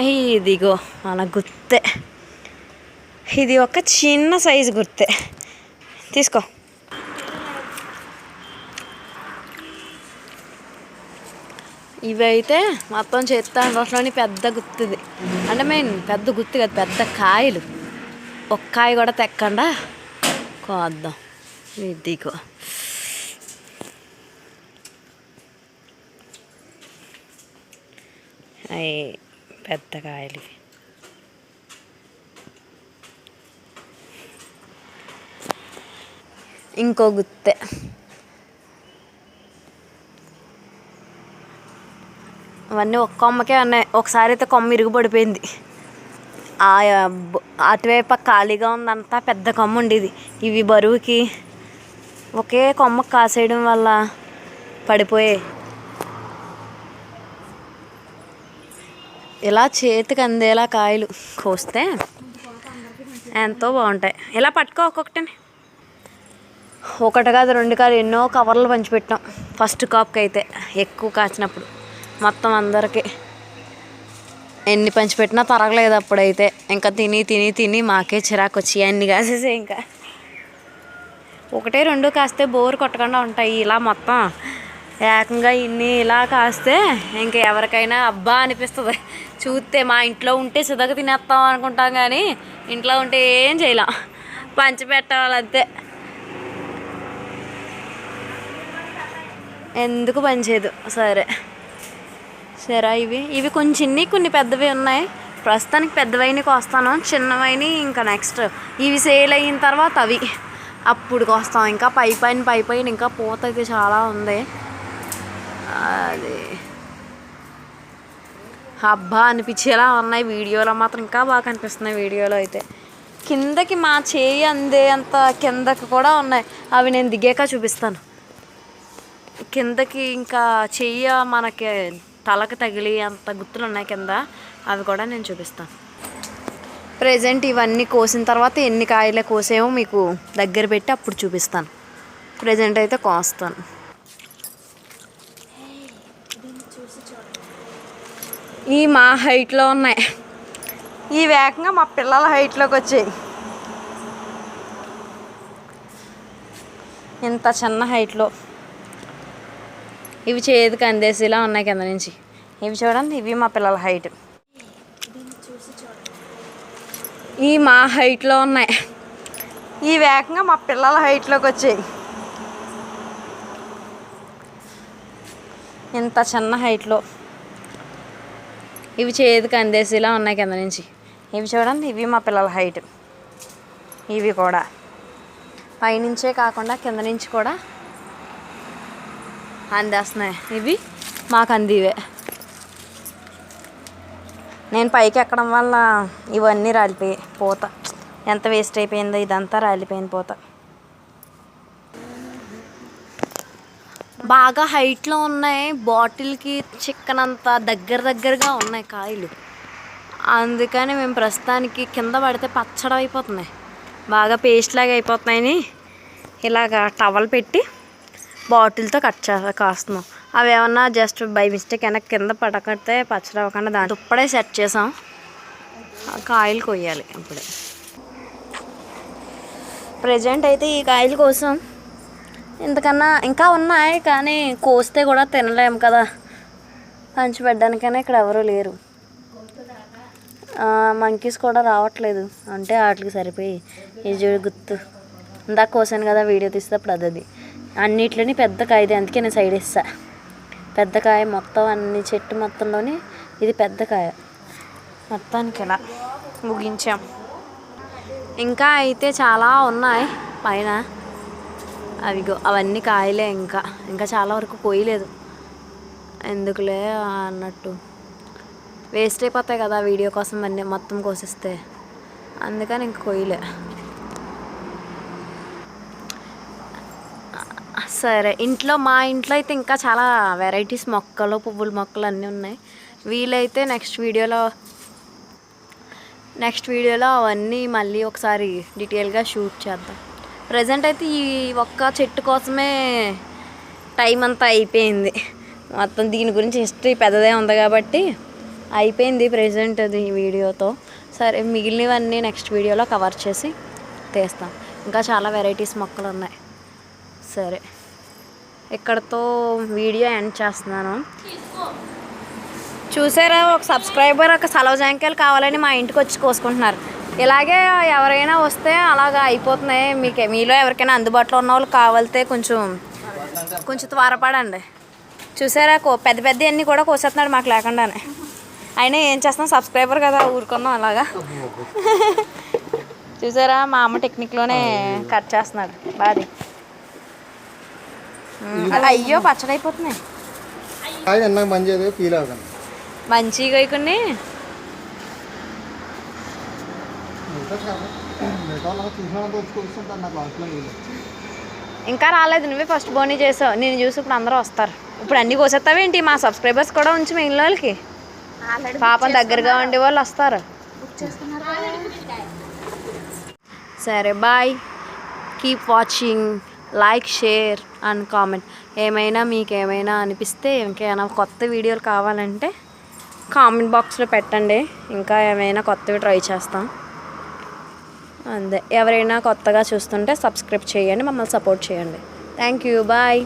ఇదిగో మన గుత్తే. ఇది ఒక చిన్న సైజు గుర్తే తీసుకో. ఇవైతే మొత్తం చేత్తాను రోజులోని పెద్ద గుత్తిది. అంటే మెయిన్ పెద్ద గుత్తి కదా పెద్ద కాయలు. ఒక కాయ కూడా తెక్కండా? కోద్దాం. ఇదిగో. అయ్యి. పెద్ద కాయలు. ఇంకో గుత్తె. అవన్నీ ఒక్క కొమ్మకే ఉన్నాయి. ఒకసారి అయితే కొమ్మ ఇరుగుపడిపోయింది. ఆ అటువైపు ఖాళీగా ఉందంతా పెద్ద కొమ్మ ఉండేది. ఇవి బరువుకి ఒకే కొమ్మ కాసేయడం వల్ల పడిపోయాయి. ఇలా చేతికి అందేలా కాయలు కోస్తే ఎంతో బాగుంటాయి. ఇలా పట్టుకో ఒక్కొక్కటిని. ఒకటి కాదు రెండు కాదు ఎన్నో కవర్లు పంచిపెట్టాం. ఫస్ట్ కాప్కి అయితే ఎక్కువ కాచినప్పుడు. మొత్తం అందరికీ ఎన్ని పంచిపెట్టినా తరగలేదు అప్పుడైతే. ఇంకా తిని తిని తిని మాకే చిరాకు వచ్చి అన్ని కాసేసే ఇంకా. ఒకటే రెండు కాస్తే బోర్ కొట్టకుండా ఉంటాయి. ఇలా మొత్తం ఏకంగా ఇన్ని ఇలా కాస్తే ఇంకా ఎవరికైనా అబ్బా అనిపిస్తుంది. చూస్తే మా ఇంట్లో ఉంటే సిద్ధగా తినేస్తాం అనుకుంటాం కానీ ఇంట్లో ఉంటే ఏం చేయలేం. పంచిపెట్టాలంతే ఎందుకు పనిచేయదు సరే. సరే ఇవి ఇవి కొంచెం చిన్ని కొన్ని పెద్దవి ఉన్నాయి. ప్రస్తుతానికి పెద్దవైన కోస్తాను చిన్నవైన ఇంకా నెక్స్ట్ ఇవి సేల్ అయిన తర్వాత అవి. అప్పుడు కోస్తాం. ఇంకా పై పైన పై పైన ఇంకా పూత అయితే చాలా ఉంది. అది అబ్బా అనిపించేలా ఉన్నాయి వీడియోలో మాత్రం. ఇంకా బాగా కనిపిస్తున్నాయి వీడియోలో అయితే. కిందకి మా చేయి అందే అంత కిందకి కూడా ఉన్నాయి. అవి నేను దిగాక చూపిస్తాను. కిందకి ఇంకా చెయ్యి మనకి తలకు తగిలి అంత గుర్తులు ఉన్నాయి కింద. అవి కూడా నేను చూపిస్తాను. ప్రజెంట్ ఇవన్నీ కోసిన తర్వాత ఎన్ని కాయలు కోసేమో మీకు దగ్గర పెట్టి అప్పుడు చూపిస్తాను. ప్రజెంట్ అయితే కోస్తాను. ఈ మా హైట్లో ఉన్నాయి. ఈ వేగంగా మా పిల్లల హైట్లోకి వచ్చాయి. ఇంత చిన్న హైట్లో ఇవి చేతికి అందేసేలా ఉన్నాయి కింద నుంచి. ఇవి చూడండి ఇవి మా పిల్లల హైట్ ఈ మా హైట్లో ఉన్నాయి. ఈ వేగంగా మా పిల్లల హైట్లోకి వచ్చాయి. ఇంత చిన్న హైట్లో ఇవి చేతికి అందేసేలా ఉన్నాయి కింద నుంచి. ఇవి చూడండి ఇవి మా పిల్లల హైట్ ఇవి కూడా. పైనుంచే కాకుండా కింద నుంచి కూడా అందేస్తున్నాయి. ఇవి మాకు అందివే. నేను పైకి ఎక్కడం వల్ల ఇవన్నీ రాలిపోయాయి పోత. ఎంత వేస్ట్ అయిపోయిందో ఇదంతా రాలిపోయింది పోత. బాగా హైట్లో ఉన్నాయి. బాటిల్కి చిక్కనంత దగ్గర దగ్గరగా ఉన్నాయి కాయలు. అందుకని మేము ప్రస్తుతానికి కింద పడితే పచ్చడి అయిపోతున్నాయి. బాగా పేస్ట్ లాగా అయిపోతున్నాయని ఇలాగ టవల్ పెట్టి బాటిల్తో కట్ చే కాస్తున్నాం. అవి ఏమన్నా జస్ట్ బై మిస్టేక్ వెనక్కి కింద పడకడితే పచ్చడి అవ్వకుండా దాంట్లో ఇప్పుడే సెట్ చేసాం. కాయలు కొయ్యాలి ఇప్పుడే. ప్రజెంట్ అయితే ఈ కాయలు కోసం ఇంతకన్నా ఇంకా ఉన్నాయి కానీ కోస్తే కూడా తినలేము కదా. పంచిపెట్టడానికైనా ఇక్కడ ఎవరూ లేరు. మంకీస్ కూడా రావట్లేదు. అంటే వాటికి సరిపోయి. ఈజీ గుర్తు ఇందాక కోసాను కదా వీడియో తీసేటప్పుడు అది అది అన్నిట్లోని పెద్ద కాయ ఇది అందుకే నేను సైడ్ ఇస్తా పెద్ద కాయ మొత్తం అన్ని చెట్టు మొత్తంలోని ఇది పెద్ద కాయ. మొత్తానికి ఇలా ముగించాం. ఇంకా అయితే చాలా ఉన్నాయి. పైన అవిగో అవన్నీ కాయలే ఇంకా. ఇంకా చాలా వరకు కోయలేదు ఎందుకులే అన్నట్టు. వేస్ట్ అయిపోతాయి కదా వీడియో కోసం అన్నీ మొత్తం కోసిస్తే. అందుకని ఇంక కొయ్యలే. సరే ఇంట్లో మా ఇంట్లో అయితే ఇంకా చాలా వెరైటీస్ మొక్కలు పువ్వుల మొక్కలు అన్నీ ఉన్నాయి. వీలైతే నెక్స్ట్ వీడియోలో నెక్స్ట్ వీడియోలో అవన్నీ మళ్ళీ ఒకసారి డీటెయిల్గా షూట్ చేద్దాం. ప్రజెంట్ అయితే ఈ ఒక్క చెట్టు కోసమే టైం అంతా అయిపోయింది. మొత్తం దీని గురించి హిస్టరీ పెద్దదే ఉంది కాబట్టి అయిపోయింది ప్రజెంట్ అది ఈ వీడియోతో. సరే మిగిలినవన్నీ నెక్స్ట్ వీడియోలో కవర్ చేసి తీస్తాం. ఇంకా చాలా వెరైటీస్ మొక్కలు ఉన్నాయి. సరే ఇక్కడతో వీడియో ఎండ్ చేస్తున్నాను. చూసారా ఒక సబ్స్క్రైబర్ ఒక సెలవు జాంకాయలు కావాలని మా ఇంటికి వచ్చి కోసుకుంటున్నారు. ఇలాగే ఎవరైనా వస్తే అలాగా అయిపోతున్నాయి. మీకు మీలో ఎవరికైనా అందుబాటులో ఉన్న వాళ్ళు కావాలితే కొంచెం కొంచెం త్వరపడండి. చూసారా కో పెద్ద పెద్ద అన్నీ కూడా కోసేస్తున్నాడు మాకు లేకుండానే. అయినా ఏం చేస్తాం సబ్స్క్రైబర్ కదా ఊరుకున్నాం అలాగా. చూసారా మా అమ్మ టెక్నిక్లోనే కట్ చేస్తున్నాడు. బాది అయ్యో ఫీల్ అవ్వకండి మంచిగా కొన్ని ఇంకా రాలేదు నువ్వే ఫస్ట్ బోనీ చేసావు. నేను చూసి ఇప్పుడు అందరూ వస్తారు. ఇప్పుడు అన్నీ కోసేస్తావేంటి? మా సబ్స్క్రైబర్స్ కూడా ఉంచి మిగిలిన వాళ్ళకి. పాపం దగ్గరగా ఉండే వాళ్ళు వస్తారు. సరే bye keep watching like share and comment ఏమైనా మీకు ఏమైనా అనిపిస్తే ఇంకేమైనా కొత్త వీడియోలు కావాలంటే కామెంట్ బాక్స్లో పెట్టండి. ఇంకా ఏమైనా కొత్తవి ట్రై చేస్తాం. అంతే ఎవరైనా కొత్తగా చూస్తుంటే సబ్స్క్రైబ్ చేయండి మమ్మల్ని సపోర్ట్ చేయండి. Thank you bye.